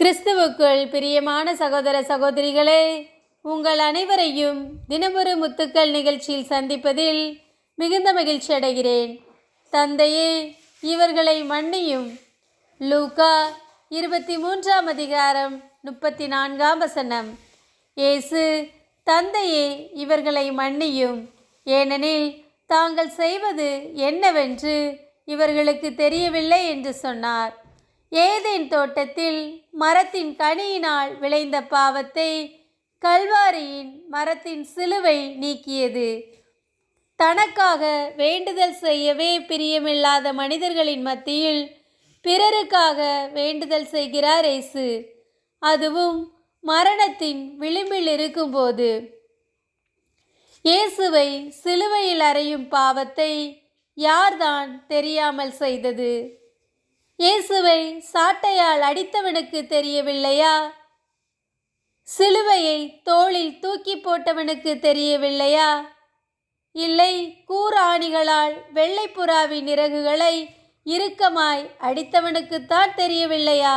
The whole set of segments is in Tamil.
கிறிஸ்துவுக்குள் பிரியமான சகோதர சகோதரிகளே உங்கள் அனைவரையும் தினமொரு முத்துக்கள் நிகழ்ச்சியில் சந்திப்பதில் மிகுந்த மகிழ்ச்சி அடைகிறேன். தந்தையே இவர்களை மன்னியும். லூகா இருபத்தி மூன்றாம் அதிகாரம் முப்பத்தி நான்காம் வசனம். இயேசு தந்தையே இவர்களை மன்னியும். ஏனெனில் தாங்கள் செய்வது என்னவென்று இவர்களுக்கு தெரியவில்லை என்று சொன்னார். ஏதேன் தோட்டத்தில் மரத்தின் கனியினால் விளைந்த பாவத்தை கல்வாரியின் மரத்தின் சிலுவை நீக்கியது. தனக்காக வேண்டுதல் செய்யவே பிரியமில்லாத மனிதர்களின் மத்தியில் பிறருக்காக வேண்டுதல் செய்கிறார் இயேசு. அதுவும் மரணத்தின் விளிம்பில் இருக்கும்போது. இயேசுவை சிலுவையில் அறையும் பாவத்தை யார்தான் தெரியாமல் செய்தது? இயேசுவை சாட்டையால் அடித்தவனுக்கு தெரியவில்லையா? சிலுவையை தோளில் தூக்கி போட்டவனுக்கு தெரியவில்லையா? இல்லை கூராணிகளால் வெள்ளைப்புறாவின் இறகுகளை இறுக்கமாய் அடித்தவனுக்குத்தான் தெரியவில்லையா?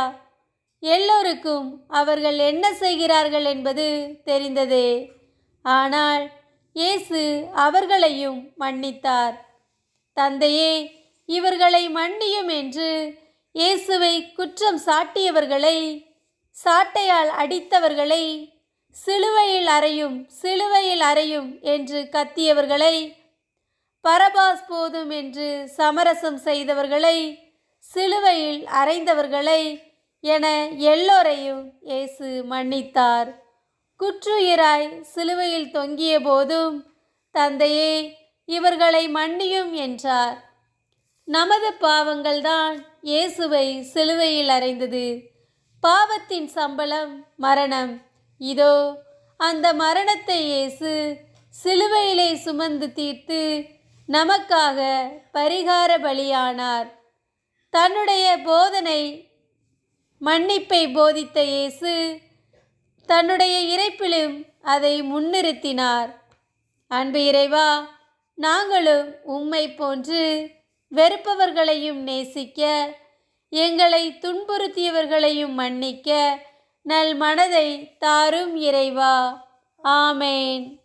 எல்லோருக்கும் அவர்கள் என்ன செய்கிறார்கள் என்பது தெரிந்ததே. ஆனால் இயேசு அவர்களையும் மன்னித்தார். தந்தையே இவர்களை மன்னியும் என்று இயேசுவை குற்றம் சாட்டியவர்களை சாட்டையால் அடித்தவர்களை சிலுவையில் அறையும் சிலுவையில் அறையும் என்று கத்தியவர்களை பரபாஸ் போதும் என்று சமரசம் செய்தவர்களை சிலுவையில் அறைந்தவர்களை என எல்லோரையும் இயேசு மன்னித்தார். குற்றுயிராய் சிலுவையில் தொங்கிய போதும் தந்தையே இவர்களை மன்னியும் என்றார். நமது பாவங்கள்தான் இயேசுவை சிலுவையில் அறைந்தது. பாவத்தின் சம்பளம் மரணம். இதோ அந்த மரணத்தை இயேசு சிலுவையிலே சுமந்து தீர்த்து நமக்காக பரிகார பலியானார் தன்னுடைய போதனை மன்னிப்பை போதித்த இயேசு தன்னுடைய இறைப்பிலும் அதை முன்னிறுத்தினார். அன்பு இறைவா நாங்களும் உம்மை போன்று வெறுப்பவர்களையும் நேசிக்க எங்களை துன்புறுத்தியவர்களையும் மன்னிக்க நல் மனதை தாரும் இறைவா. ஆமேன்.